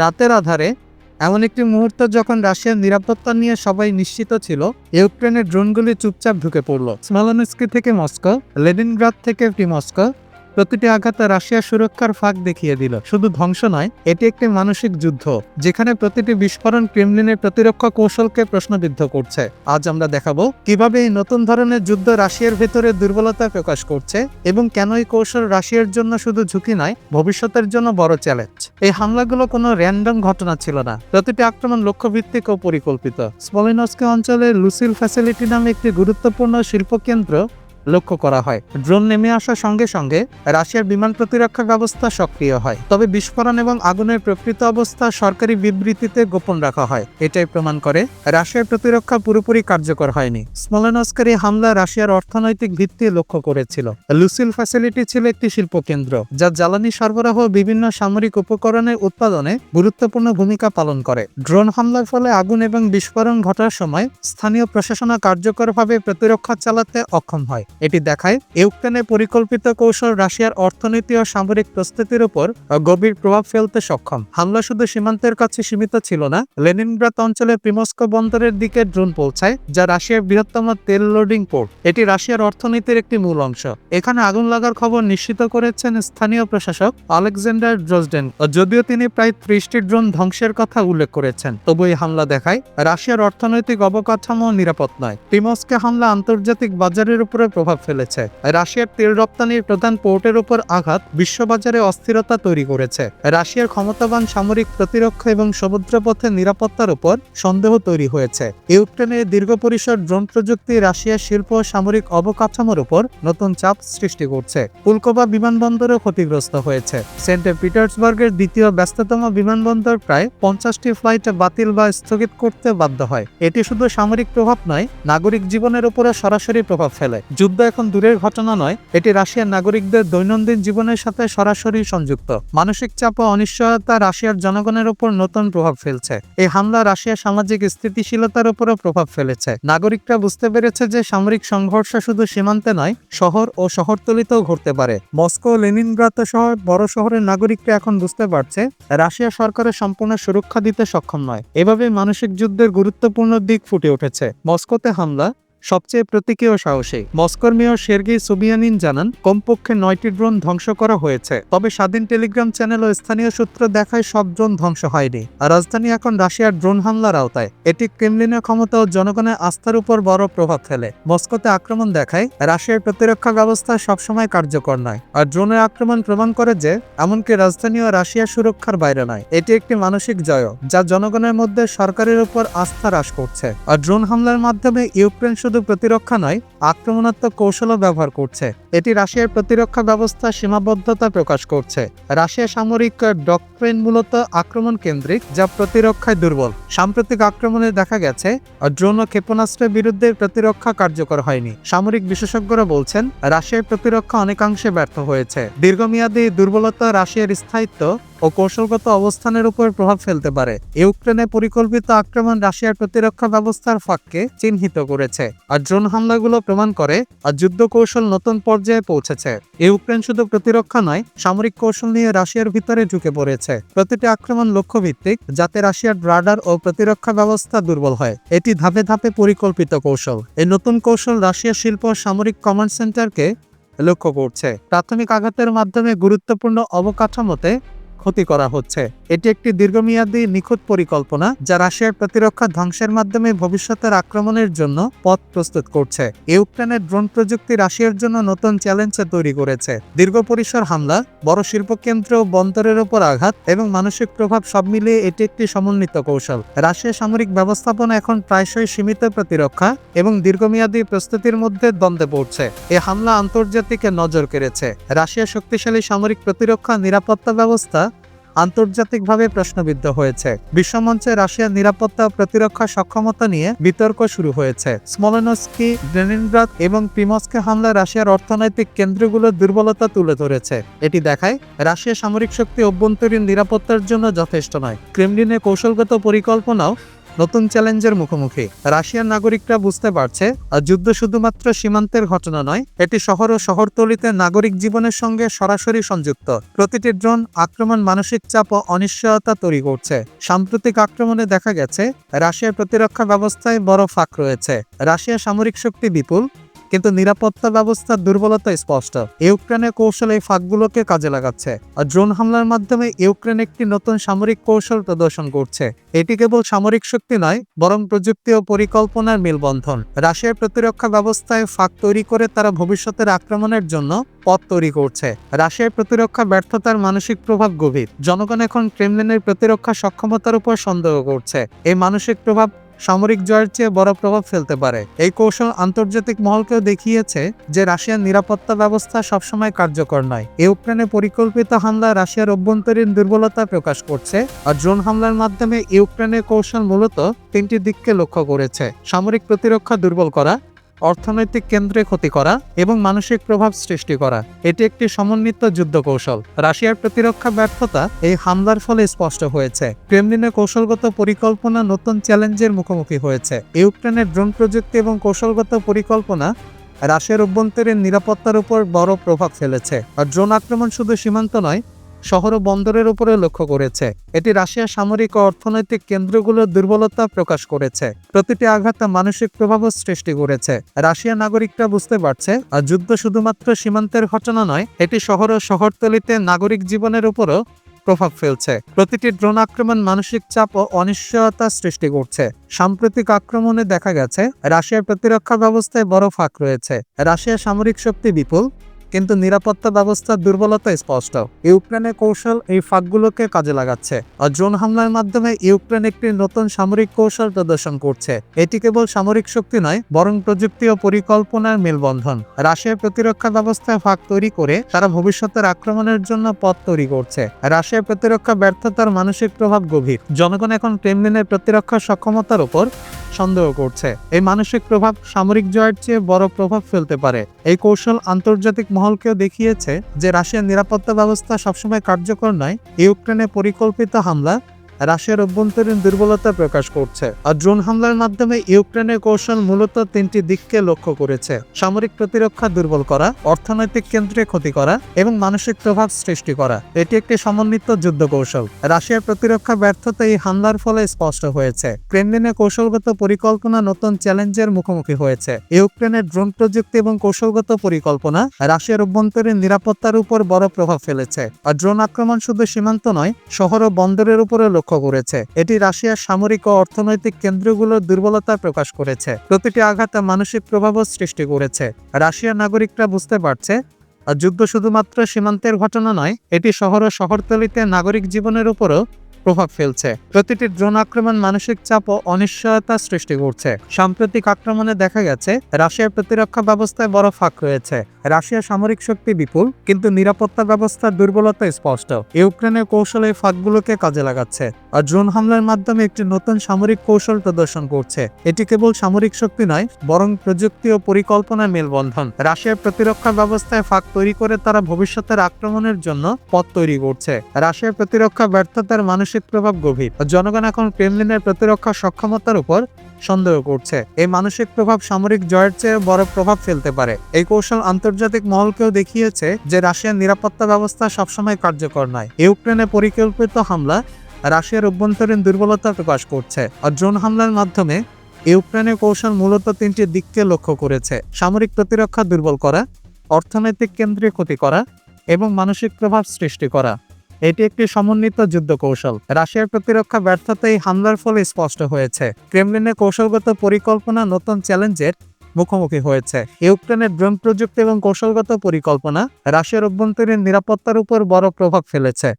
রাতের আধারে এমন একটি মুহূর্ত যখন রাশিয়ার নিরাপত্তা নিয়ে সবাই নিশ্চিত ছিল, ইউক্রেনের ড্রোনগুলি চুপচাপ ঢুকে পড়ল। স্মালনস্কি থেকে মস্কো, লেনিনগ্রাদ থেকে মস্কো প্রতিটি আঘাত রাশিয়ার সুরক্ষার ফাঁক দেখিয়ে দিল। শুধু ধ্বংস নয়, এটি একটি মানসিক যুদ্ধ, যেখানে প্রতিটি বিস্ফোরণ ক্রেমলিনের প্রতিরক্ষা কৌশলকে প্রশ্নবিদ্ধ করছে। আজ আমরা দেখাবো কীভাবে এই নতুন ধরনের যুদ্ধ রাশিয়ার ভেতরে দুর্বলতা প্রকাশ করছে এবং কেন এই কৌশল রাশিয়ার জন্য শুধু ঝুঁকি নয়, ভবিষ্যতের জন্য বড় চ্যালেঞ্জ। এই হামলাগুলো কোনো র্যান্ডম ঘটনা ছিল না। প্রতিটি আক্রমণ লক্ষ্যভিত্তিক ও পরিকল্পিত। স্মলিনস্কি অঞ্চলে লুসিল ফ্যাসিলিটি নামে একটি গুরুত্বপূর্ণ শিল্পকেন্দ্র লক্ষ্য করা হয়। ড্রোন নেমে আসার সঙ্গে সঙ্গে রাশিয়ার বিমান প্রতিরক্ষা ব্যবস্থা সক্রিয় হয়। তবে বিস্ফোরণ এবং আগুনের প্রকৃত অবস্থা সরকারি বিবৃতিতে গোপন রাখা হয়। এটাই প্রমাণ করে রাশিয়ার প্রতিরক্ষা পুরোপুরি কার্যকর হয়নি। স্মলেনস্কের হামলা রাশিয়ার অর্থনৈতিক ভিত্তি লক্ষ্য করেছিল। লুসিল ফ্যাসিলিটি ছিল একটি শিল্প কেন্দ্র যা জ্বালানি সরবরাহ বিভিন্ন সামরিক উপকরণের উৎপাদনে গুরুত্বপূর্ণ ভূমিকা পালন করে। ড্রোন হামলার ফলে আগুন এবং বিস্ফোরণ ঘটার সময় স্থানীয় প্রশাসন কার্যকরভাবে প্রতিরক্ষা চালাতে অক্ষম হয়। এটি দেখায় ইউক্রেনের পরিকল্পিত কৌশল রাশিয়ার অর্থনীতি ও সামরিক প্রস্তুতির উপর গভীর প্রভাব ফেলতে সক্ষম। হামলা শুধু সীমান্তের কাছে সীমিত ছিল না, লেনিনগ্রাদ অঞ্চলে প্রিমস্কো বন্দরের দিকে ড্রোন পৌঁছায়, যা রাশিয়ার বৃহত্তম তেল লোডিং পোর্ট। এটি রাশিয়ার অর্থনীতির একটি মূল অংশ। এখানে আগুন লাগার খবর নিশ্চিত করেছেন স্থানীয় প্রশাসক আলেকজান্ডার ড্রোজডেন যদিও তিনি প্রায় ত্রিশটি ড্রোন ধ্বংসের কথা উল্লেখ করেছেন, তবু এই হামলা দেখায়, রাশিয়ার অর্থনৈতিক অবকাঠামো নিরাপদ নয়। প্রিমস্কে হামলা আন্তর্জাতিক বাজারের উপরে প্রভাব ফেলেছে। রাশিয়ার তেল রপ্তানির প্রধান পোর্টের উপর আঘাত বিশ্ববাজারে অস্থিরতা তৈরি করেছে। রাশিয়ার ক্ষমতাবান সামরিক প্রতিরক্ষা এবং সমুদ্রপথের নিরাপত্তার উপর সন্দেহ তৈরি হয়েছে। ইউক্রেনের দীর্ঘ পরিসর ড্রোন প্রযুক্তি রাশিয়ার শিল্প ও সামরিক অবকাঠামোর উপর নতুন চাপ সৃষ্টি করছে। পুলকোবা বিমানবন্দরও ক্ষতিগ্রস্ত হয়েছে। সেন্ট পিটার্সবার্গের দ্বিতীয় ব্যস্ততম বিমানবন্দর প্রায় পঞ্চাশটি ফ্লাইট বাতিল বা স্থগিত করতে বাধ্য হয়। এটি শুধু সামরিক প্রভাব নয়, নাগরিক জীবনের উপরে সরাসরি প্রভাব ফেলে। যুদ্ধ এখন দূরের ঘটনা নয়, এটি রাশিয়ার নাগরিকদের দৈনন্দিন জীবনের সাথে সরাসরি সংযুক্ত। মানসিক চাপ ও অনিশ্চয়তা রাশিয়ার জনগণের উপর নতুন প্রভাব ফেলছে। এই হামলা রাশিয়ার সামাজিক স্থিতিশীলতার উপরও প্রভাব ফেলেছে। নাগরিকরা বুঝতে পেরেছে যে সামরিক সংঘর্ষ শুধু সীমান্তে নয়, শহর ও শহরতলিতেও ঘটতে পারে। মস্কো লেনিনগ্রাদ সহ বড় শহরের নাগরিকরা এখন বুঝতে পারছে, রাশিয়া সরকারের সম্পূর্ণ সুরক্ষা দিতে সক্ষম নয়। এভাবে মানসিক যুদ্ধের গুরুত্বপূর্ণ দিক ফুটে উঠেছে। মস্কোতে হামলা সবচেয়ে প্রতীকী ও সাহসী। মস্কোর মেয়র সের্গেই সুবিয়ানিন জানান, কমপক্ষে নয়টি ড্রোন ধ্বংস করা হয়েছে। তবে স্বাধীন টেলিগ্রাম চ্যানেল ও স্থানীয় সূত্র দেখায় সব ড্রোন ধ্বংস হয়নি। রাজধানী এখন রাশিয়ার ড্রোন হামলার আওতায়। এটি ক্রেমলিনের ক্ষমতা ও জনগণের আস্থার উপর বড় প্রভাব ফেলে। মস্কোতে আক্রমণ দেখায়, রাশিয়ার প্রতিরক্ষা ব্যবস্থা সবসময় কার্যকর নয়। আর ড্রোনের আক্রমণ প্রমাণ করে যে, এমনকি রাজধানী ও রাশিয়ার সুরক্ষার বাইরে নয়। এটি একটি মানসিক জয়, যা জনগণের মধ্যে সরকারের উপর আস্থা হ্রাস করছে। আর ড্রোন হামলার মাধ্যমে ইউক্রেন প্রতিরক্ষা নয়, আক্রমণাত্মক কৌশলও ব্যবহার করছে। এটি রাশিয়ার প্রতিরক্ষা ব্যবস্থা সীমাবদ্ধতা প্রকাশ করছে। রাশিয়া সামরিক ডক্ট্রেন মূলত আক্রমণ কেন্দ্রিক যা প্রতিরক্ষায় দুর্বল। সাম্প্রতিক আক্রমণে দেখা গেছে, ড্রোন ও ক্ষেপণাস্ত্রের বিরুদ্ধে প্রতিরক্ষা কার্যকর হয়নি। সামরিক বিশেষজ্ঞরা বলছেন, রাশিয়ার প্রতিরক্ষা অনেকাংশে ব্যর্থ হয়েছে। দীর্ঘমেয়াদী দুর্বলতা রাশিয়ার স্থায়িত্ব ও কৌশলগত অবস্থানের উপর প্রভাব ফেলতে পারে। ইউক্রেনে পরিকল্পিত আক্রমণ রাশিয়ার প্রতিরক্ষা ব্যবস্থার ফাঁককে চিহ্নিত করেছে আর ড্রোন হামলাগুলো প্রমাণ করে আর যুদ্ধ কৌশল নতুন পর্যায়ে পৌঁছেছে। ইউক্রেন শুধু প্রতিরক্ষা নয়, সামরিক কৌশল নিয়ে রাশিয়ার ভিতরে ঢুকে পড়েছে। প্রতিটি আক্রমণ লক্ষ্যভিত্তিক, যাতে রাশিয়ার রাডার ও প্রতিরক্ষা ব্যবস্থা দুর্বল হয়। এটি ধাপে ধাপে পরিকল্পিত কৌশল। এই নতুন কৌশল রাশিয়ার শিল্প সামরিক কমান্ড সেন্টারকে লক্ষ্য করছে। প্রাথমিক আঘাতের মাধ্যমে গুরুত্বপূর্ণ অবকাঠামোতে ক্ষতি করা হচ্ছে। এটি একটি দীর্ঘমেয়াদী নিখুঁত পরিকল্পনা যা রাশিয়ার প্রতিরক্ষা ধ্বংসের মাধ্যমে ভবিষ্যতের আক্রমণের জন্য পথ প্রস্তুত করছে। ইউক্রেনের ড্রোন প্রযুক্তি রাশিয়ার জন্য নতুন চ্যালেঞ্জ তৈরি করেছে। দীর্ঘ পরিসর হামলা, বড় শিল্পকেন্দ্র ও বন্দরের উপর আঘাত এবং মানসিক প্রভাব সব মিলিয়ে এটি একটি সমন্বিত কৌশল। রাশিয়া সামরিক ব্যবস্থাপনা এখন প্রায়শই সীমিত প্রতিরক্ষা এবং দীর্ঘমেয়াদী প্রস্তুতির মধ্যে দ্বন্দ্বে পড়ছে। এ হামলা আন্তর্জাতিকে নজর কেড়েছে। রাশিয়া শক্তিশালী সামরিক প্রতিরক্ষা নিরাপত্তা ব্যবস্থা আন্তর্জাতিকভাবে প্রশ্নবিদ্ধ হয়েছে। বিশ্বমঞ্চে রাশিয়ার নিরাপত্তা প্রতিরক্ষা সক্ষমতা নিয়ে বিতর্ক শুরু হয়েছে। স্মলেনস্কি, লেনিনগ্রাদ এবং প্রিমস্কে হামলা রাশিয়ার অর্থনৈতিক কেন্দ্রগুলোর দুর্বলতা তুলে ধরেছে। এটি দেখায়, রাশিয়া সামরিক শক্তি অভ্যন্তরীণ নিরাপত্তার জন্য যথেষ্ট নয়। ক্রেমলিনের কৌশলগত পরিকল্পনাও নতুন চ্যালেঞ্জের মুখোমুখি। রাশিয়ার নাগরিকরা বুঝতে পারছে যুদ্ধ শুধুমাত্র সীমান্তের ঘটনা নয়, এটি শহর ও শহরতলিতে নাগরিক জীবনের সঙ্গে সরাসরি সংযুক্ত। প্রতিটি ড্রোন আক্রমণ মানসিক চাপ ও অনিশ্চয়তা তৈরি করছে। সাম্প্রতিক আক্রমণে দেখা গেছে, রাশিয়ার প্রতিরক্ষা ব্যবস্থায় বড় ফাঁক রয়েছে। রাশিয়া সামরিক শক্তি বিপুল কিন্তু নিরাপত্তা ব্যবস্থার দুর্বলতা স্পষ্ট। ইউক্রেনের কৌশল এই ফাঁকগুলোকে কাজে লাগাচ্ছে আর ড্রোন হামলার মাধ্যমে ইউক্রেন একটি নতুন সামরিক কৌশল প্রদর্শন করছে। এটি কেবল সামরিক শক্তি নয়, বরং প্রযুক্তি ও পরিকল্পনার মেলবন্ধন। রাশিয়ার প্রতিরক্ষা ব্যবস্থায় ফাঁক তৈরি করে তারা ভবিষ্যতের আক্রমণের জন্য পথ তৈরি করছে। রাশিয়ার প্রতিরক্ষা ব্যর্থতার মানসিক প্রভাব গভীর। জনগণ এখন ক্রেমলিনের প্রতিরক্ষা সক্ষমতার উপর সন্দেহ করছে। এই মানসিক প্রভাব সামরিক জয়ের চেয়ে বড় প্রভাব ফেলতে পারে। এই কৌশল আন্তর্জাতিক মহলকেও দেখিয়েছে যে রাশিয়ার নিরাপত্তা ব্যবস্থা সবসময় কার্যকর নয়। ইউক্রেনে পরিকল্পিত হামলা রাশিয়ার অভ্যন্তরীণ দুর্বলতা প্রকাশ করছে আর ড্রোন হামলার মাধ্যমে ইউক্রেনের কৌশল মূলত তিনটি দিককে লক্ষ্য করেছে। সামরিক প্রতিরক্ষা দুর্বল করা অর্থনৈতিক কেন্দ্রে ক্ষতি করা এবং মানসিক প্রভাব সৃষ্টি করা। এটি একটি সমন্বিত যুদ্ধ কৌশল। রাশিয়ার প্রতিরক্ষা ব্যর্থতা এই হামলার ফলে স্পষ্ট হয়েছে। ক্রেমলিনের কৌশলগত পরিকল্পনা নতুন চ্যালেঞ্জের মুখোমুখি হয়েছে। ইউক্রেনের ড্রোন প্রযুক্তি এবং কৌশলগত পরিকল্পনা রাশিয়ার অভ্যন্তরীণ নিরাপত্তার উপর বড় প্রভাব ফেলেছে। আর ড্রোন আক্রমণ শুধু সীমান্ত নয় শহর ও বন্দরের উপরে লক্ষ্য করেছে। এটি রাশিয়ার সামরিক ও অর্থনৈতিক কেন্দ্রগুলোর দুর্বলতা প্রকাশ করেছে। প্রতিটি আঘাত মানসিক প্রভাবও সৃষ্টি করেছে। রাশিয়া নাগরিকরা বুঝতে পারছে যুদ্ধ শুধুমাত্র সীমান্তের ঘটনা নয়, এটি শহর ও শহরতলিতে নাগরিক জীবনের উপরও প্রভাব ফেলছে। প্রতিটি ড্রোন আক্রমণ মানসিক চাপ ও অনিশ্চয়তা সৃষ্টি করছে। সাম্প্রতিক আক্রমণে দেখা গেছে, রাশিয়ার প্রতিরক্ষা ব্যবস্থায় বড় ফাঁক রয়েছে। রাশিয়ার সামরিক শক্তি বিপুল কিন্তু নিরাপত্তা ব্যবস্থার দুর্বলতা স্পষ্ট। ইউক্রেনের কৌশল এই ফাঁকগুলোকে কাজে লাগাচ্ছে। আর ড্রোন হামলার মাধ্যমে ইউক্রেন একটি নতুন সামরিক কৌশল প্রদর্শন করছে। এটি কেবল সামরিক শক্তি নয়, বরং প্রযুক্তি ও পরিকল্পনার মেলবন্ধন। রাশিয়ার প্রতিরক্ষা ব্যবস্থায় ফাঁক তৈরি করে তারা ভবিষ্যতের আক্রমণের জন্য পথ তৈরি করছে। রাশিয়ার প্রতিরক্ষা ব্যর্থতার মানসিক প্রভাব গভীর। জনগণ এখন ক্রেমলিনের প্রতিরক্ষা সক্ষমতার উপর সন্দেহ করছে। এই মানসিক প্রভাব সামরিক জয়ের চেয়ে বড় প্রভাব ফেলতে পারে। এই কৌশল আন্তর্জাতিক মহলকেও দেখিয়েছে যে রাশিয়ার নিরাপত্তা ব্যবস্থা সবসময় কার্যকর নয়। ইউক্রেনে পরিকল্পিত হামলা রাশিয়ার অভ্যন্তরীণ দুর্বলতা প্রকাশ করছে আর ড্রোন হামলার মাধ্যমে ইউক্রেনের কৌশল মূলত তিনটি দিককে লক্ষ্য করেছে। সামরিক প্রতিরক্ষা দুর্বল করা, অর্থনৈতিক কেন্দ্রে ক্ষতি করা এবং মানসিক প্রভাব সৃষ্টি করা। এটি একটি সমন্বিত যুদ্ধ কৌশল। রাশিয়ার প্রতিরক্ষা ব্যর্থতা এই হামলার ফলে স্পষ্ট হয়েছে। ক্রেমলিনের কৌশলগত পরিকল্পনা নতুন চ্যালেঞ্জের মুখোমুখি হয়েছে। ইউক্রেনের ড্রোন প্রযুক্তি এবং কৌশলগত পরিকল্পনা রাশিয়ার অভ্যন্তরীণ নিরাপত্তার উপর বড় প্রভাব ফেলেছে। আর ড্রোন আক্রমণ শুধু সীমান্ত নয়, শহর ও বন্দরের উপরে লক্ষ্য করেছে। এটি রাশিয়ার সামরিক ও অর্থনৈতিক কেন্দ্রগুলোর দুর্বলতা প্রকাশ করেছে। প্রতিটি আঘাত মানসিক প্রভাবও সৃষ্টি করেছে। রাশিয়ার নাগরিকরা বুঝতে পারছে, যুদ্ধ শুধুমাত্র সীমান্তের ঘটনা নয়, এটি শহর ও শহরতলিতে নাগরিক জীবনের উপরও প্রভাব ফেলছে। প্রতিটি ড্রোন আক্রমণ মানসিক চাপ ও অনিশ্চয়তা সৃষ্টি করছে। সাম্প্রতিক আক্রমণে দেখা গেছে, রাশিয়ার প্রতিরক্ষা ব্যবস্থায় বড় ফাঁক রয়েছে। রাশিয়ার সামরিক শক্তি বিপুল, কিন্তু নিরাপত্তা ব্যবস্থার দুর্বলতা স্পষ্ট। ইউক্রেনের কৌশলে ফাঁকগুলোকে কাজে লাগাচ্ছে। আর ড্রোন হামলার মাধ্যমে একটি নতুন সামরিক কৌশল প্রদর্শন করছে। এটি কেবল সামরিক শক্তি নয়, বরং প্রযুক্তি ও পরিকল্পনার মেলবন্ধন। রাশিয়ার প্রতিরক্ষা ব্যবস্থায় ফাঁক তৈরি করে তারা ভবিষ্যতের আক্রমণের জন্য পথ তৈরি করছে। রাশিয়ার প্রতিরক্ষা ব্যর্থতার মানসিক প্রভাব গভীর। জনগণ এখন ক্রেমলিনের প্রতিরক্ষা সক্ষমতার উপর সন্দেহ করছে। এই মানসিক প্রভাব সামরিক জয়ের চেয়ে বড় প্রভাব ফেলতে পারে। এই কৌশল আন্তর্জাতিক মহলকেও দেখিয়েছে যে রাশিয়ার নিরাপত্তা ব্যবস্থা সবসময় কার্যকর নয়। ইউক্রেনে পরিকল্পিত হামলা রাশিয়ার অভ্যন্তরীণ দুর্বলতা প্রকাশ করছে আর ড্রোন হামলার মাধ্যমে ইউক্রেনের কৌশল মূলত তিনটি দিককে লক্ষ্য করেছে। সামরিক প্রতিরক্ষা দুর্বল করা, অর্থনৈতিক কেন্দ্রে ক্ষতি করা এবং মানসিক প্রভাব সৃষ্টি করা। এটি একটি সমন্বিত যুদ্ধ কৌশল। রাশিয়ার প্রতিরক্ষা ব্যর্থতা এই হামলার ফলে স্পষ্ট হয়েছে। ক্রেমলিনের কৌশলগত পরিকল্পনা নতুন চ্যালেঞ্জের মুখোমুখি হয়েছে। ইউক্রেনের ড্রোন প্রযুক্তি এবং কৌশলগত পরিকল্পনা রাশিয়ার অভ্যন্তরীণ নিরাপত্তার উপর বড় প্রভাব ফেলেছে।